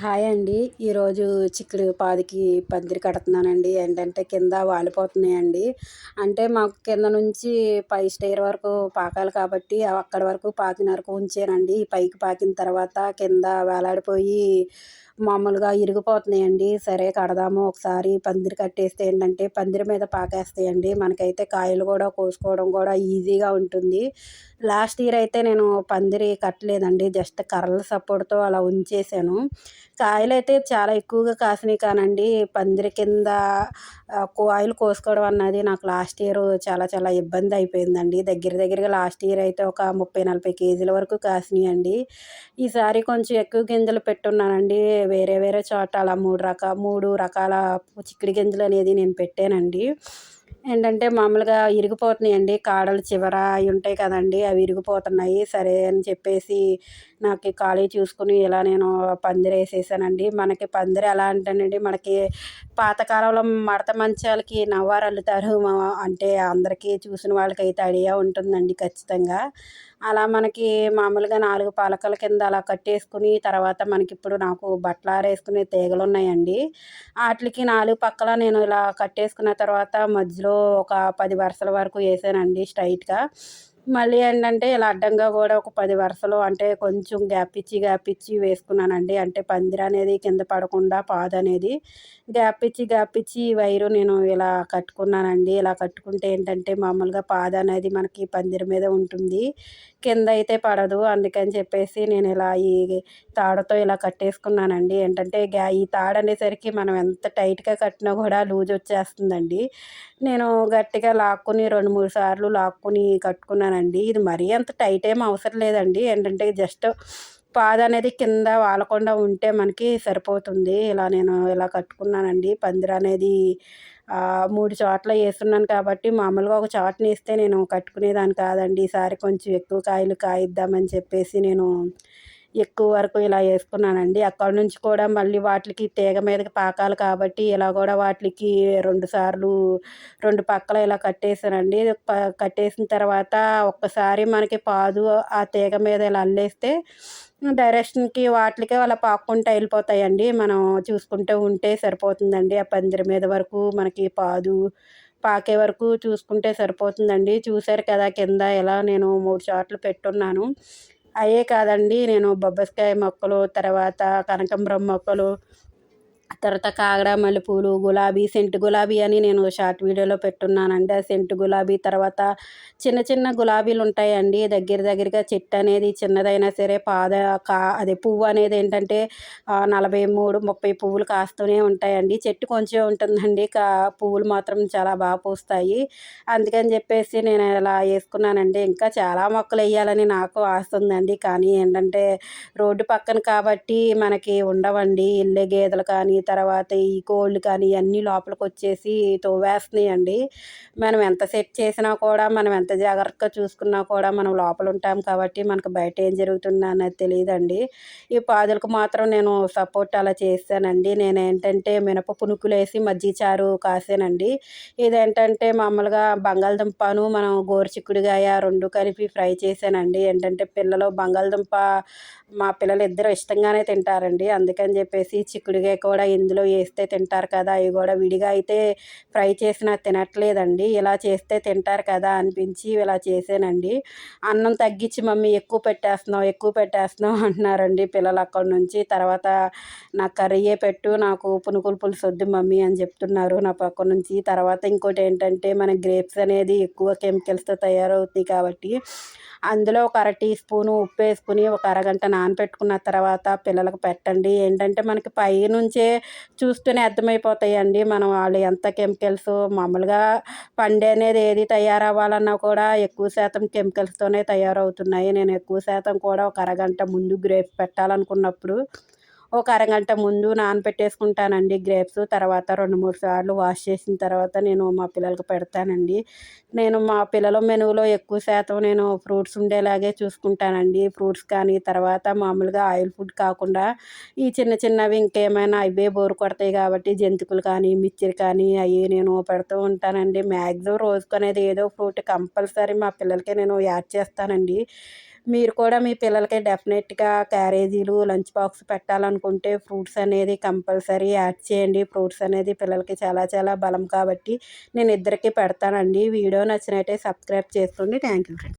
Hi అండి. ఈరోజు చిక్కుడు పాదికి పందిరి కడుతున్నానండి. ఏంటంటే కింద వాలిపోతున్నాయండి. అంటే మాకు కింద నుంచి పై స్టేర్ వరకు పాకాలి కాబట్టి అక్కడ వరకు పాకిన వరకు ఉంచానండి. పైకి పాకిన తర్వాత కింద వేలాడిపోయి మామూలుగా ఇరిగిపోతున్నాయండి. సరే కడదాము ఒకసారి. పందిరి కట్టేస్తే ఏంటంటే పందిరి మీద పాకేస్తాయండి. మనకైతే కాయలు కూడా కోసుకోవడం కూడా ఈజీగా ఉంటుంది. లాస్ట్ ఇయర్ అయితే నేను పందిరి కట్టలేదండి. జస్ట్ కర్రల సపోర్ట్తో అలా ఉంచేసాను. కాయలు అయితే చాలా ఎక్కువగా కాసినాయి కానండి. పందిరి కింద కాయలు కోసుకోవడం అన్నది నాకు లాస్ట్ ఇయర్ చాలా చాలా ఇబ్బంది అయిపోయిందండి. దగ్గర దగ్గరగా లాస్ట్ ఇయర్ అయితే ఒక ముప్పై నలభై కేజీల వరకు కాసినాయండి. ఈసారి కొంచెం ఎక్కువ గింజలు పెట్టున్నానండి. వేరే వేరే చోట అలా మూడు రకాల మూడు రకాల చిక్కుడు గింజలు అనేది నేను పెట్టానండి. ఏంటంటే మామూలుగా ఇరిగిపోతున్నాయండి. కాడలు చివర అవి ఉంటాయి కదండి. అవి ఇరిగిపోతున్నాయి. సరే అని చెప్పేసి నాకు ఖాళీ చూసుకుని ఇలా నేను పందిరి వేసేసానండి. మనకి పందిరి ఎలా అంటేనండి మనకి పాతకాలంలో మడత మంచాలకి నవ్వారు అల్లుతారు. అంటే అందరికీ చూసిన వాళ్ళకైతే ఐడియా ఉంటుందండి ఖచ్చితంగా. అలా మనకి మామూలుగా నాలుగు పలకల కింద అలా కట్టేసుకుని తర్వాత మనకి ఇప్పుడు నాకు బట్టలు ఆరేసుకునే తీగలు ఉన్నాయండి. వాటికి నాలుగు పక్కల నేను ఇలా కట్టేసుకున్న తర్వాత మధ్యలో ఒక పది వరుసల వరకు వేసానండి స్ట్రైట్గా. మళ్ళీ ఏంటంటే ఇలా అడ్డంగా కూడా ఒక పది వరుసలు అంటే కొంచెం గ్యాప్ ఇచ్చి గ్యాప్ ఇచ్చి వేసుకున్నానండి. అంటే పందిర అనేది కింద పడకుండా పాదు అనేది గ్యాప్ ఇచ్చి గ్యాప్ ఇచ్చి వైరు నేను ఇలా కట్టుకున్నానండి. ఇలా కట్టుకుంటే ఏంటంటే మామూలుగా పాద అనేది మనకి పందిర మీద ఉంటుంది. కింద అయితే పడదు. అందుకని చెప్పేసి నేను ఇలా ఈ తాడుతో ఇలా కట్టేసుకున్నానండి. ఏంటంటే గ్యా ఈ తాడు అనేసరికి మనం ఎంత టైట్గా కట్టినా కూడా లూజ్ వచ్చేస్తుందండి. నేను గట్టిగా లాక్కుని రెండు మూడు సార్లు లాక్కుని కట్టుకున్నాను అండి. ఇది మరీ అంత టైట్ ఏం అవసరం లేదండి. ఏంటంటే జస్ట్ పాద అనేది కింద వాలకుండా ఉంటే మనకి సరిపోతుంది. ఇలా నేను ఇలా కట్టుకున్నానండి. పందిర అనేది మూడు చోట్ల వేస్తున్నాను కాబట్టి మామూలుగా ఒక చోటని వేస్తే నేను కట్టుకునేదాన్ని కాదండి. ఈసారి కొంచెం ఎక్కువ కాయలు కాయిద్దామని చెప్పేసి నేను ఎక్కువ వరకు ఇలా వేసుకున్నానండి. అక్కడ నుంచి కూడా మళ్ళీ వాటికి తీగ మీదకి పాకాలి కాబట్టి ఇలా కూడా వాటికి రెండు సార్లు రెండు పక్కల ఇలా కట్టేసానండి. కట్టేసిన తర్వాత ఒక్కసారి మనకి పాదు ఆ తీగ మీద ఇలా అల్లేస్తే డైరెక్షన్కి వాటికి అలా పాక్కుంటూ వెళ్ళిపోతాయండి మనం చూసుకుంటూ ఉంటే సరిపోతుందండి. ఆ పందిరి మీద వరకు మనకి పాదు పాకే వరకు చూసుకుంటే సరిపోతుందండి. చూశారు కదా కింద ఎలా నేను మూడు చోట్లు పెట్టున్నాను. అయ్యే కాదండి. నేను బొబ్బస్కాయ మొక్కలు తర్వాత కనకాంబరం మొక్కలు తర్వాత కాగడ మల్లెపూలు గులాబీ సెంటు గులాబీ అని నేను షార్ట్ వీడియోలో పెట్టున్నానండి. ఆ సెంటు గులాబీ తర్వాత చిన్న చిన్న గులాబీలు ఉంటాయండి. దగ్గర దగ్గరగా చెట్టు అనేది చిన్నదైనా సరే పాద కా అదే పువ్వు అనేది ఏంటంటే నలభై మూడు ముప్పై పువ్వులు కాస్తూనే ఉంటాయండి. చెట్టు కొంచెం ఉంటుందండి. కా పువ్వులు మాత్రం చాలా బాగా పూస్తాయి. అందుకని చెప్పేసి నేను ఇలా వేసుకున్నానండి. ఇంకా చాలా మొక్కలు వేయాలని నాకు ఆశ ఉందండి. కానీ ఏంటంటే రోడ్డు పక్కన కాబట్టి మనకి ఉండవండి. ఇల్లే గేదెలు కానీ తర్వాత ఈ కోళ్ళు కానీ అన్నీ లోపలికి వచ్చేసి తోవేస్తున్నాయండి. మనం ఎంత సెట్ చేసినా కూడా మనం ఎంత జాగ్రత్తగా చూసుకున్నా కూడా మనం లోపల ఉంటాం కాబట్టి మనకు బయట ఏం జరుగుతుందో అనేది తెలియదండి. ఈ పాదులకు మాత్రం నేను సపోర్ట్ అలా చేశానండి నేను ఏంటంటే మినప పునుకులు వేసి మజ్జిగ చారు కాసానండి. ఇదేంటంటే మామూలుగా బంగాళదుంపను మనం గోరుచిక్కుడుగాయ రెండు కలిపి ఫ్రై చేశానండి ఏంటంటే పిల్లలు బంగాళదుంప మా పిల్లలు ఇద్దరు ఇష్టంగానే తింటారండి. అందుకని చెప్పేసి చిక్కుడుగాయ కూడా ఇందులో వేస్తే తింటారు కదా అవి కూడా విడిగా అయితే ఫ్రై చేసినా తినట్లేదండి. ఇలా చేస్తే తింటారు కదా అనిపించి ఇలా చేసానండి అన్నం తగ్గించి మమ్మీ ఎక్కువ పెట్టేస్తున్నావు ఎక్కువ పెట్టేస్తున్నావు అంటున్నారండి పిల్లలు అక్కడ నుంచి. తర్వాత నాకు కర్రీయే పెట్టు నాకు పునుకులు పులుసు వద్దు మమ్మీ అని చెప్తున్నారు నా పక్క నుంచి. తర్వాత ఇంకోటి ఏంటంటే మన గ్రేప్స్ అనేది ఎక్కువ కెమికల్స్తో తయారవుతాయి కాబట్టి అందులో ఒక అర టీ స్పూను ఉప్పు వేసుకుని ఒక అరగంట నానబెట్టుకున్న తర్వాత పిల్లలకు పెట్టండి. ఏంటంటే మనకి పై నుంచే చూస్తూనే అర్థమైపోతాయండి. మనం వాళ్ళు ఎంత కెమికల్స్ మామూలుగా పండే అనేది ఏది తయారవ్వాలన్నా కూడా ఎక్కువ శాతం కెమికల్స్తోనే తయారవుతున్నాయి. నేను ఎక్కువ శాతం కూడా ఒక అరగంట ముందు గ్రేప్ పెట్టాలనుకున్నప్పుడు ఒక అరగంట ముందు నానబెట్టేసుకుంటానండి గ్రేప్స్ తర్వాత రెండు మూడు సార్లు వాష్ చేసిన తర్వాత నేను మా పిల్లలకు పెడతానండి. నేను మా పిల్లల మెనువులో ఎక్కువ శాతం నేను ఫ్రూట్స్ ఉండేలాగే చూసుకుంటానండి. ఫ్రూట్స్ కానీ తర్వాత మామూలుగా ఆయిల్ ఫుడ్ కాకుండా ఈ చిన్న చిన్నవి ఇంకేమైనా అవే బోరు కొడతాయి కాబట్టి జంతికలు కానీ మిక్చర్ కానీ అవి నేను పెడుతూ ఉంటానండి. మ్యాక్సిమం రోజుకు అనేది ఏదో ఫ్రూట్ కంపల్సరీ మా పిల్లలకి నేను యాడ్ చేస్తానండి. మీరు కూడా మీ పిల్లలకి డెఫినెట్గా క్యారేజీలు లంచ్ బాక్స్ పెట్టాలనుకుంటే ఫ్రూట్స్ అనేది కంపల్సరీ యాడ్ చేయండి. ఫ్రూట్స్ అనేది పిల్లలకి చాలా చాలా బలం కాబట్టి నేను ఇద్దరికి పెడతానండి. వీడియో నచ్చినట్టే సబ్స్క్రైబ్ చేసుకోండి. Thank you